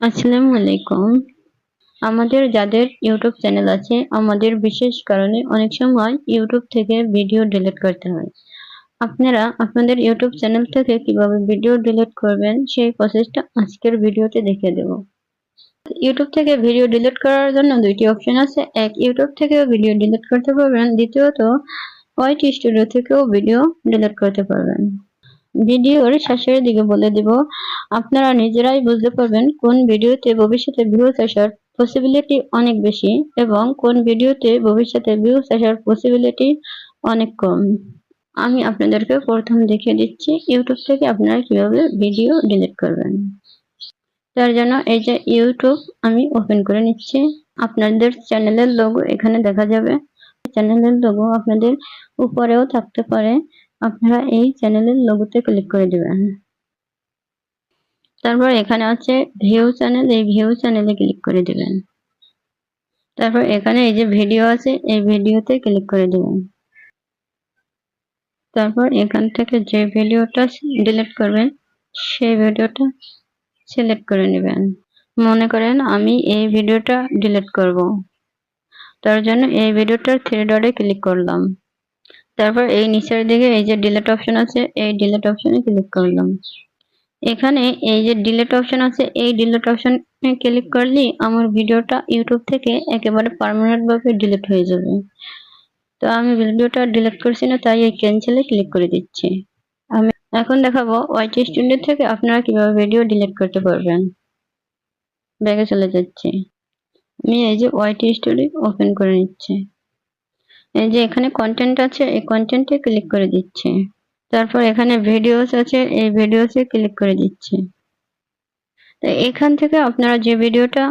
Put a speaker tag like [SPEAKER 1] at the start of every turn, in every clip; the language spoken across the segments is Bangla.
[SPEAKER 1] আসসালামু আলাইকুম আমাদের যাদের ইউটিউব চ্যানেল আছে, আমাদের বিশেষ কারণে অনেক সময় ইউটিউব থেকে ভিডিও ডিলিট করতে হয়। আপনারা আপনাদের ইউটিউব চ্যানেল থেকে কীভাবে ভিডিও ডিলিট করবেন, সেই প্রসেসটা আজকের ভিডিওতে দেখে দেব। ইউটিউব থেকে ভিডিও ডিলিট করার জন্য দুইটি অপশন আছে। এক, ইউটিউব থেকেও ভিডিও ডিলিট করতে পারবেন। দ্বিতীয়ত ওয়াইটি স্টুডিও থেকেও ভিডিও ডিলিট করতে পারবেন। ভিডিওর শেষের দিকে বলে দিব, আপনারা নিজেরাই বুঝতে পারবেন কোন ভিডিওতে ভবিষ্যতে ভিউজ আসার পসিবিলিটি অনেক বেশি এবং কোন ভিডিওতে ভবিষ্যতে ভিউজ আসার পসিবিলিটি অনেক কম। আমি আপনাদেরকে প্রথম দেখিয়ে দিচ্ছি ইউটিউব থেকে আপনারা কীভাবে ভিডিও ডিলিট করবেন। তার জন্য এই যে ইউটিউব আমি ওপেন করে নিচ্ছি, আপনাদের চ্যানেলের লোগো এখানে দেখা যাবে। চ্যানেলের লোগো আপনাদের উপরেও থাকতে পারে। আপনারা এই চ্যানেলের লোগোতে ক্লিক করে দেবেন। তারপর এখানে আছে ভিউ চ্যানেল এই ভিউ চ্যানেলে ক্লিক করে দেবেন। তারপর এখানে এই যে ভিডিও আছে, এই ভিডিওতে ক্লিক করে দেবেন। তারপর এখান থেকে যে ভিডিওটা ডিলিট করবেন, সেই ভিডিওটা সিলেক্ট করে নেবেন। মনে করেন আমি এই ভিডিওটা ডিলিট করব। তার জন্য এই ভিডিওটার থ্রি ডটে ক্লিক করলাম। তারপর এই নিচের দিকে এই যে ডিলেট অপশন আছে, এই ডিলেট অপশনে ক্লিক করলাম। এখানে এই যে ডিলেট অপশন আছে, এই ডিলেট অপশনে ক্লিক করলে আমার ভিডিওটা ইউটিউব থেকে একেবারে পার্মানেন্ট ভাবে ডিলিট হয়ে যাবে। তো আমি ভিডিওটা ডিলিট করছি না, তাই এই ক্যান্সেলে ক্লিক করে দিচ্ছি। আমি এখন দেখাবো ওয়াইটি স্টুডিও থেকে আপনারা কীভাবে ভিডিও ডিলিট করতে পারবেন। ব্যাগে চলে যাচ্ছি। আমি এই যে ওয়াইটি স্টুডিও ওপেন করে নিচ্ছি। এই যে এখানে কন্টেন্ট আছে, এই কন্টেন্টে ক্লিক করে দিচ্ছে। তারপর এখানে ভিডিওস আছে, এই ভিডিওসে ক্লিক করে দিচ্ছে। তো এখান থেকে আপনারা যে ভিডিওটা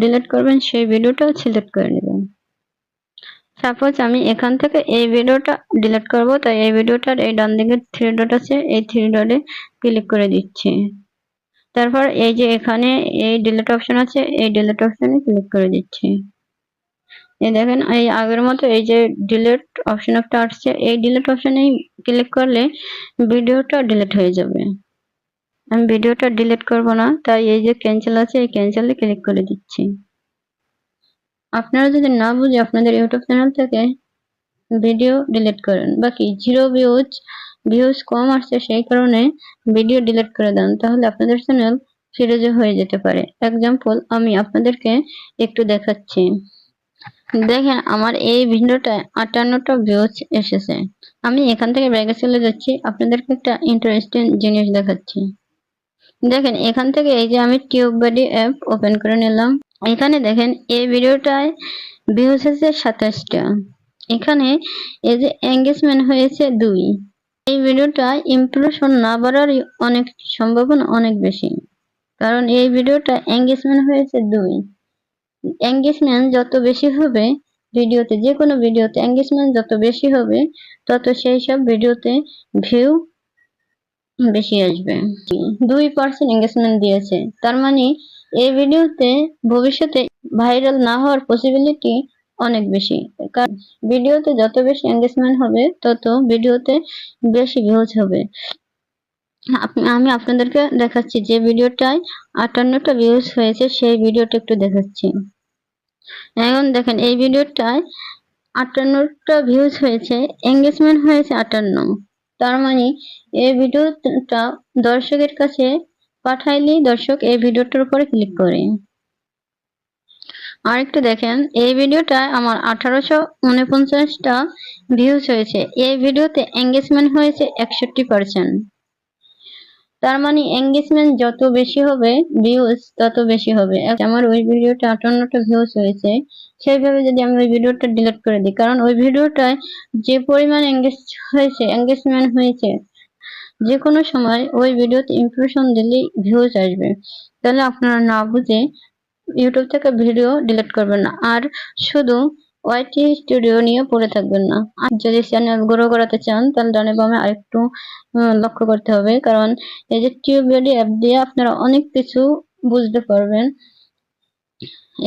[SPEAKER 1] ডিলিট করবেন, সেই ভিডিওটা সিলেক্ট করে নেবেন। সাপোজ আমি এখান থেকে এই ভিডিওটা ডিলিট করব, তাই এই ভিডিওটার এই ডান দিকে থ্রি ডট আছে, এই থ্রি ডটে ক্লিক করে দিচ্ছি। তারপর এই যে এখানে এই ডিলিট অপশন আছে, এই ডিলিট অপশনে ক্লিক করে দিচ্ছি। দেখেন এই আগের মতো এই যে ডিলিট অপশন একটা আসছে, এই ডিলেট অপশনে ক্লিক করলে ভিডিওটা ডিলিট হয়ে যাবে। আমি ভিডিওটা ডিলিট করব না, তাই এই যে ক্যান্সেল আছে, এই ক্যান্সেলে ক্লিক করে দিচ্ছি। আপনারা যদি না বুঝে আপনাদের ইউটিউব চ্যানেল থেকে ভিডিও ডিলিট করেন, বাকি জিরো ভিউজ ভিউজ কম আসছে, সেই কারণে ভিডিও ডিলিট করে দেন, তাহলে আপনাদের চ্যানেল ফিরে হয়ে যেতে পারে। এক্সাম্পল আমি আপনাদেরকে একটু দেখাচ্ছি। দেখেন, আমার এই ভিডিওটায় আটান্নটা ভিউজ এসেছে। আমি এখান থেকে ব্যাগে চলে যাচ্ছি, আপনাদেরকে একটা ইন্টারেস্টিং জিনিস দেখাচ্ছি। দেখেন, এখান থেকে এই যে আমি টিউব বডি অ্যাপ ওপেন করে নিলাম। এখানে দেখেন, এই ভিডিওটায় ভিউজ হয়েছে সাতাশটা। এখানে এই যে এঙ্গেজমেন্ট হয়েছে দুই। এই ভিডিওটা ইমপ্রেশন না বাড়ার অনেক সম্ভাবনা অনেক বেশি। কারণ এই ভিডিওটা এঙ্গেজমেন্ট হয়েছে দুই। এঙ্গেজমেন্ট যত বেশি হবে, ভিডিওতে যে কোনো ভিডিওতে এঙ্গেজমেন্ট যত বেশি হবে, তত সেই সব ভিডিওতে ভিউ বেশি আসবে। দুই পার্সেন্ট এঙ্গেজমেন্ট দিয়েছে। তার মানে এই ভিডিওতে ভবিষ্যতে ভাইরাল না হওয়ার পসিবিলিটি অনেক বেশি। কারণ ভিডিওতে যত বেশি এঙ্গেজমেন্ট হবে, তত ভিডিওতে বেশি ভিউজ হবে। আমি আপনাদেরকে দেখাচ্ছি যে ভিডিওটায় আটান্নটা ভিউজ হয়েছে, সেই ভিডিওটা একটু দেখাচ্ছি। এখন দেখেন, এই ভিডিওটায় আটান্নটা ভিউজ হয়েছে এঙ্গেজমেন্ট হয়েছে আটান্ন। তার মানে এই ভিডিওটা দর্শকের কাছে পাঠাইলেই দর্শক এই ভিডিওটার উপরে ক্লিক করে। আরেকটু দেখেন, এই ভিডিওটায় আমার আঠারোশো উনপঞ্চাশটা ভিউজ হয়েছে, এই ভিডিওতে এঙ্গেজমেন্ট হয়েছে একষট্টি পার্সেন্ট তার মানে এঙ্গেজমেন্ট যত বেশি হবে ভিউজ তত বেশি হবে। আমার ওই ভিডিওটা আটান্নটা ভিউজ হয়েছে, সেইভাবে যদি আমি ওই ভিডিওটা ডিলিট করে দিই, কারণ ওই ভিডিওটায় যে পরিমাণ এঙ্গেজ হয়েছে এঙ্গেজমেন্ট হয়েছে যে কোনো সময় ওই ভিডিওতে ইমপ্রেশন দিলেই ভিউজ আসবে। তাহলে আপনারা না বুঝে ইউটিউব থেকে ভিডিও ডিলিট করবেন না। আর শুধু ওয়াইটি স্টুডিও নিয়ে পড়ে থাকবেন না। যদি চ্যানেল গ্রো করাতে চান, তাহলে ডানে বামে আরেকটু লক্ষ্য করতে হবে। কারণ এই যে টিউববাডি অ্যাপ দিয়ে আপনারা অনেক কিছু বুঝতে পারবেন।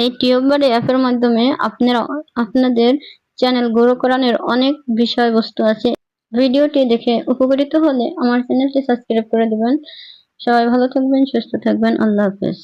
[SPEAKER 1] এই টিউববাডি অ্যাপের মাধ্যমে আপনারা, আপনাদের চ্যানেল গ্রো করানোর অনেক বিষয়বস্তু আছে। ভিডিওটি দেখে উপকৃত হলে আমার চ্যানেলটি সাবস্ক্রাইব করে দেবেন। সবাই ভালো থাকবেন, সুস্থ থাকবেন। আল্লাহ হাফেজ।